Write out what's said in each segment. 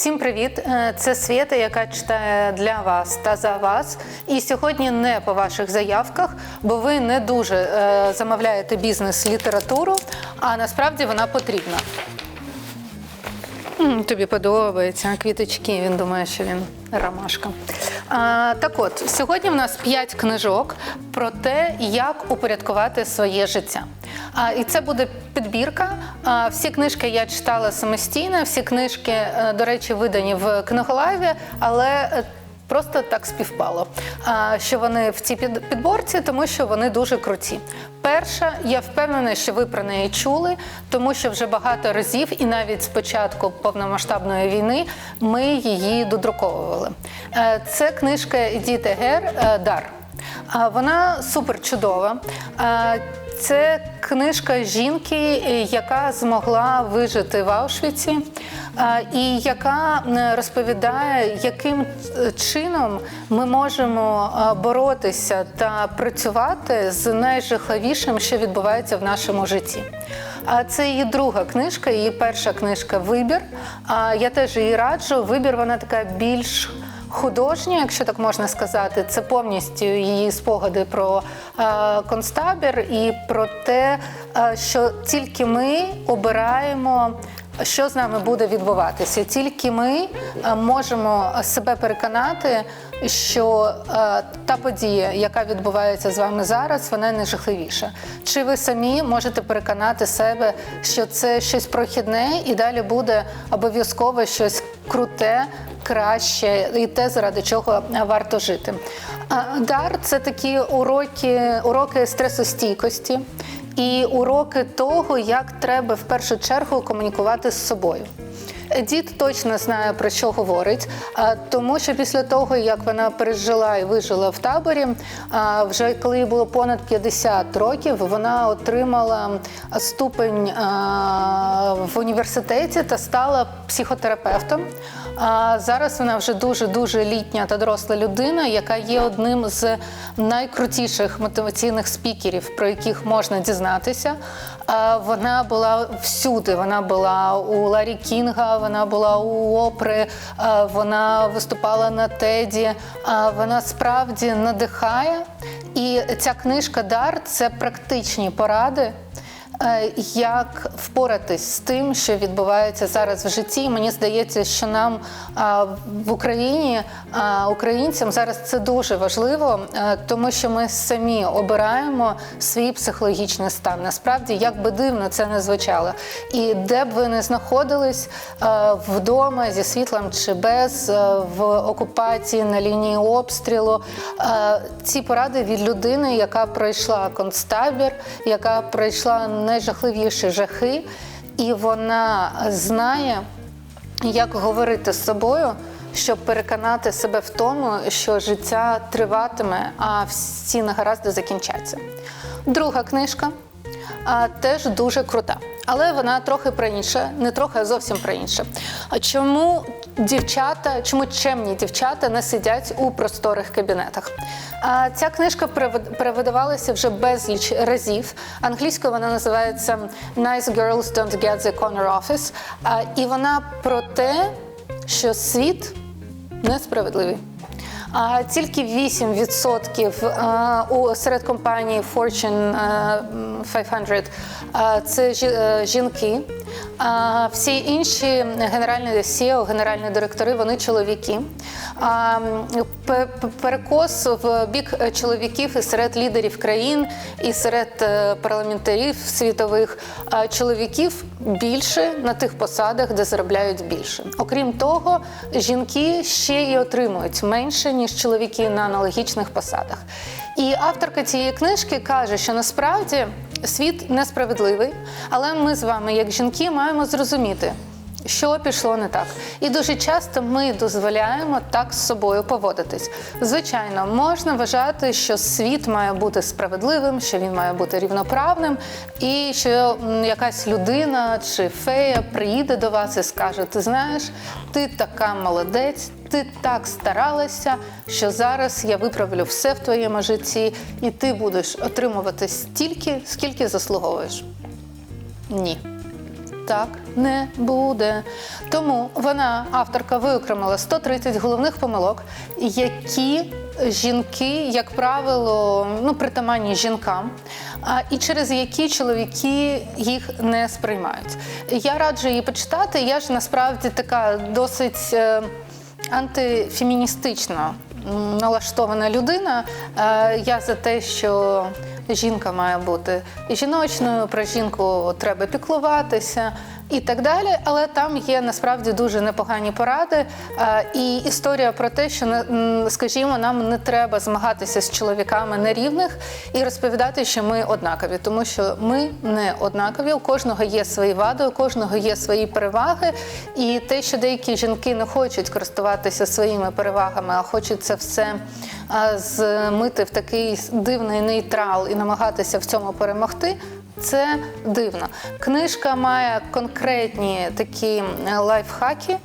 Всім привіт! Е, Це Свята, яка читає для вас та за вас. І сьогодні не по ваших заявках, бо ви не дуже е, замовляєте бізнес-літературу, а насправді вона потрібна. Тобі подобається квіточки. Він думає, що він ромашка. А, так от, сьогодні в нас 5 книжок про те, як упорядкувати своє життя. А, і це буде підбірка. А, всі книжки я читала самостійно, всі книжки, е, до речі, видані в книголаві, але е, Просто так співпало, а, що вони в цій під- підборці, тому що вони дуже круті. Перша, я впевнена, що ви про неї чули, тому що вже багато разів, і навіть з початку повномасштабної війни, ми її додруковували. Е, Це книжка Едіт Егер е, Дар. А, Вона супер чудова. Це книжка жінки, е, яка змогла вижити в Аушвіці, і яка е, розповідає, яким е, чином ми можемо е, боротися та працювати з найжахливішим, що відбувається в нашому житті. А це її друга книжка, її перша книжка Вибір. А я теж її раджу. Вибір вона така більш художня, якщо так можна сказати. Це повністю її спогади про е, концтабір і про те, е, що тільки ми обираємо. Що з нами буде відбуватися? Тільки ми е, можемо себе переконати, що та подія, яка відбувається з вами зараз, вона не жахливіша. Чи ви самі можете переконати себе, що це щось прохідне, і далі буде обов'язково щось круте, краще і те, заради чого варто жити? Дар це такі уроки, уроки стресостійкості і уроки того, як треба в першу чергу комунікувати з собою. Дід точно знає про що говорить, тому що після того, як вона пережила і вижила в таборі, вже коли їй було понад 50 років, вона отримала ступень в університеті та стала психотерапевтом. А зараз вона вже дуже дуже літня та доросла людина, яка є одним з найкрутіших мотиваційних спікерів, про яких можна дізнатися. Вона була всюди. Вона була у Ларі Кінга, вона була у Опри, вона виступала на Теді. Вона справді надихає. І ця книжка Дар це практичні поради. Е, Як впоратись з тим, що відбувається зараз в житті? Мені здається, що нам в Україні, українцям, зараз це дуже важливо, е, тому що ми самі обираємо свій психологічний стан. Насправді, як би дивно це не звучало. І де б ви не знаходились е, вдома зі світлом чи без, е, в окупації на лінії обстрілу, е, ці поради від людини, яка пройшла концтабір, яка пройшла найжахливіші жахи, і вона знає, як говорити з собою, щоб переконати себе в тому, що життя триватиме, а всі негаразди закінчаться. Друга книжка а, теж дуже крута, але вона трохи про інше, не трохи, а зовсім про інше. Чому дівчата, чому чемні дівчата не сидять у просторих кабінетах? А, ця книжка перевид- перевидавалася вже безліч разів. Англійською вона називається Nice Girls Don't Get the Corner Office. А, і вона про те, що світ несправедливий. А тільки 8% у серед компанії Fortune а, 500 це е, жінки. А всі інші генеральні CEO, генеральні директори, вони чоловіки. А, пе- пе- перекос в бік чоловіків і серед лідерів країн, і серед е, парламентарів світових чоловіків більше на тих посадах, де заробляють більше. Окрім того, жінки ще й отримують менше ніж чоловіки на аналогічних посадах. І авторка цієї книжки каже, що насправді світ несправедливий, але ми з вами, як жінки, маємо зрозуміти. Що пішло не так, і дуже часто ми дозволяємо так з собою поводитись. Звичайно, можна вважати, що світ має бути справедливим, що він має бути рівноправним, і що якась людина чи фея приїде до вас і скаже: Ти знаєш, ти така молодець, ти так старалася, що зараз я виправлю все в твоєму житті, і ти будеш отримувати стільки, скільки заслуговуєш. Ні. Так не буде. Тому вона, авторка, виокремила 130 головних помилок, які жінки, як правило, ну, притаманні жінкам, а, і через які чоловіки їх не сприймають. Я раджу її почитати. Я ж насправді така досить. е, антифеміністично налаштована людина. Е, Я за те, що жінка має бути жіночною, про жінку треба піклуватися і так далі. Але там є насправді дуже непогані поради. Е, І історія про те, що скажімо, нам не треба змагатися з чоловіками нерівних і розповідати, що ми однакові, тому що ми не однакові. У кожного є свої вади, у кожного є свої переваги. І те, що деякі жінки не хочуть користуватися своїми перевагами, а хочуть це все змити в такий дивний нейтрал і намагатися в цьому перемогти. Це дивно. Книжка має конкретні такі лайфхаки,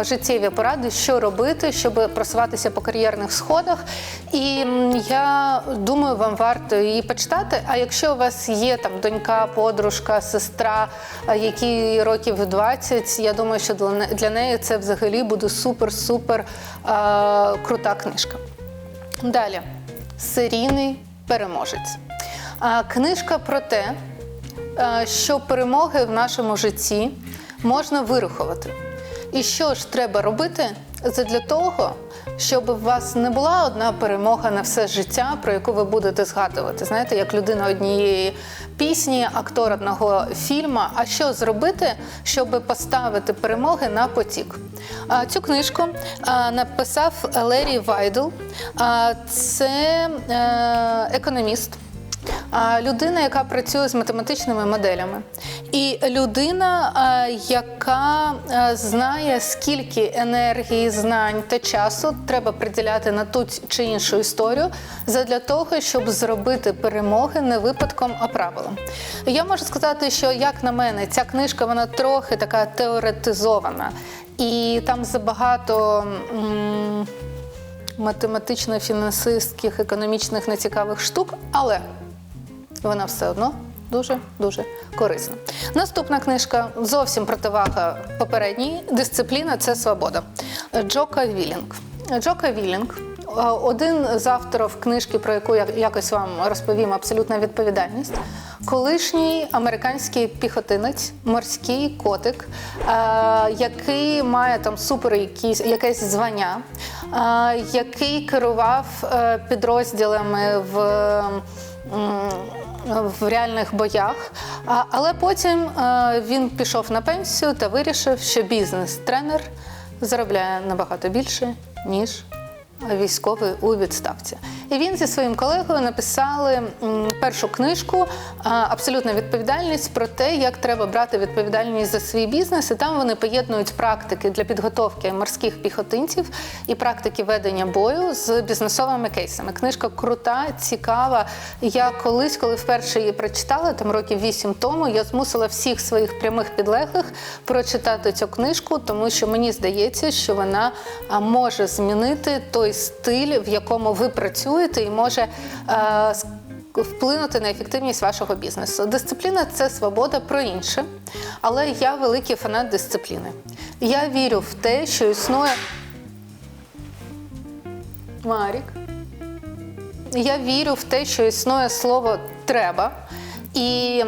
життєві поради, що робити, щоб просуватися по кар'єрних сходах. І я думаю, вам варто її почитати. А якщо у вас є там донька, подружка, сестра, які років 20, я думаю, що для неї це взагалі буде супер-супер крута книжка. Далі серійний переможець. Книжка про те, е, що перемоги в нашому житті можна вирахувати. І що ж треба робити для того, щоб у вас не була одна перемога на все життя, про яку ви будете згадувати. Знаєте, як людина однієї пісні, актор одного фільму. А що зробити, щоб поставити перемоги на потік? Цю книжку написав Лері Вайдл. Це е, економіст. Людина, яка працює з математичними моделями, і людина, яка знає, скільки енергії, знань та часу треба приділяти на ту чи іншу історію, задля того, щоб зробити перемоги не випадком, а правилом. Я можу сказати, що як на мене, ця книжка вона трохи така теоретизована, і там забагато. Математично-фінансистських, економічних нецікавих штук, але вона все одно дуже дуже корисна. Наступна книжка зовсім противага попередній дисципліна це свобода. Джока Вілінг. Джока Вілінг. е, Один з авторів книжки, про яку я якось вам розповім, абсолютна відповідальність. Колишній американський піхотинець, морський котик, е, який має там супер якісь, якесь звання, е, який керував підрозділами в в реальних боях. Але потім е, він пішов на пенсію та вирішив, що бізнес-тренер заробляє набагато більше, ніж військовий у відставці. І він зі своїм колегою написали першу книжку Абсолютна відповідальність про те, як треба брати відповідальність за свій бізнес. І там вони поєднують практики для підготовки морських піхотинців і практики ведення бою з бізнесовими кейсами. Книжка крута, цікава. Я колись, коли вперше її прочитала, там років вісім тому, я змусила всіх своїх прямих підлеглих прочитати цю книжку, тому що мені здається, що вона може змінити той стиль, в якому ви працюєте, і може е, вплинути на ефективність вашого бізнесу. Дисципліна це свобода про інше, але я великий фанат дисципліни. Я вірю в те, що існує. Марік. Я вірю в те, що існує слово треба. І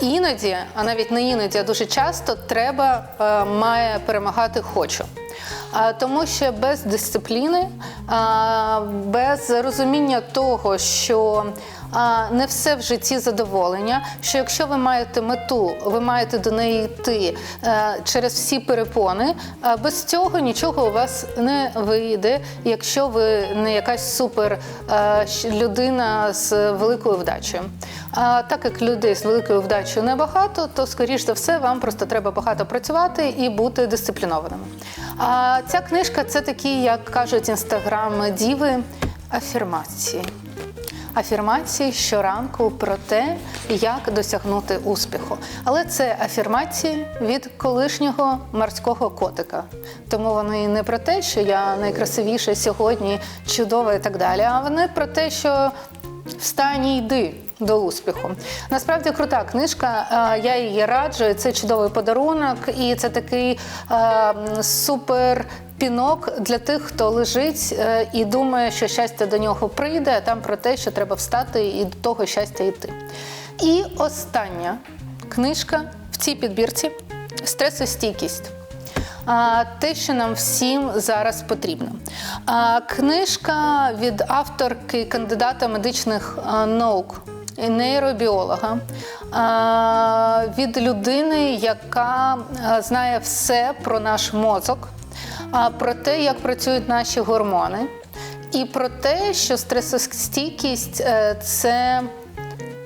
іноді, а навіть не іноді, а дуже часто треба е, має перемагати хочу. Тому що без дисципліни, без розуміння того, що не все в житті задоволення, що якщо ви маєте мету, ви маєте до неї йти е, через всі перепони, без цього нічого у вас не вийде, якщо ви не якась супер е, людина з великою вдачею. А так як людей з великою вдачею небагато, то скоріш за все вам просто треба багато працювати і бути дисциплінованими. А ця книжка це такі, як кажуть інстаграм діви, афірмації. Афірмації щоранку про те, як досягнути успіху. Але це афірмації від колишнього морського котика. Тому вони не про те, що я найкрасивіша сьогодні, чудова і так далі, а вони про те, що встань і йди. До успіху. Насправді крута книжка. е, Я її раджу. Це чудовий подарунок, і це такий е, супер. Пінок для тих, хто лежить е, і думає, що щастя до нього прийде, а там про те, що треба встати і до того щастя йти. І остання книжка в цій підбірці стресостійкість. Те, що нам всім зараз потрібно. Книжка від авторки кандидата медичних наук. Нейробіолога від людини, яка знає все про наш мозок, про те, як працюють наші гормони, і про те, що стресостійкість е, це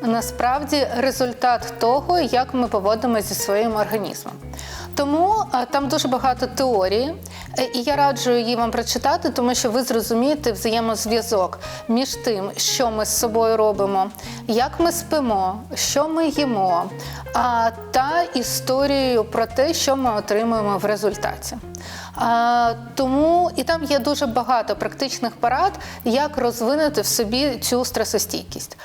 насправді результат того, як ми поводимося зі своїм організмом. Тому е, там дуже багато теорії, е, і я раджу її вам прочитати, тому що ви зрозумієте взаємозв'язок між тим, що ми з собою робимо, як ми спимо, що ми їмо, та історією про те, що ми отримуємо в результаті. А, тому і там є дуже багато практичних порад, як розвинути в собі цю стресостійкість.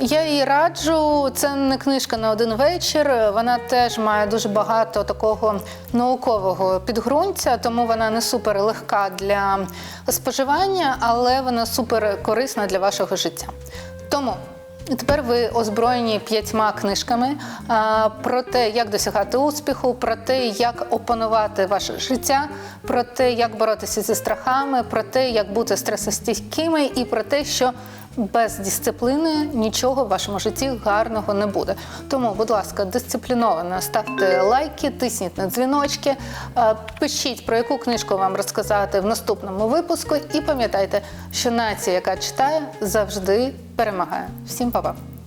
Я її раджу. Це не книжка на один вечір. Вона теж має дуже багато такого наукового підґрунтя, тому вона не супер легка для споживання, але вона супер корисна для вашого життя. Тому Тепер ви озброєні п'ятьма книжками про те, як досягати успіху, про те, як опанувати ваше життя, про те, як боротися зі страхами, про те, як бути стресостійкими, і про те, що без дисципліни нічого в вашому житті гарного не буде. Тому, будь ласка, дисципліновано ставте лайки, тисніть на дзвіночки, пишіть про яку книжку вам розказати в наступному випуску. І пам'ятайте, що нація, яка читає, завжди перемагає. Всім па-па!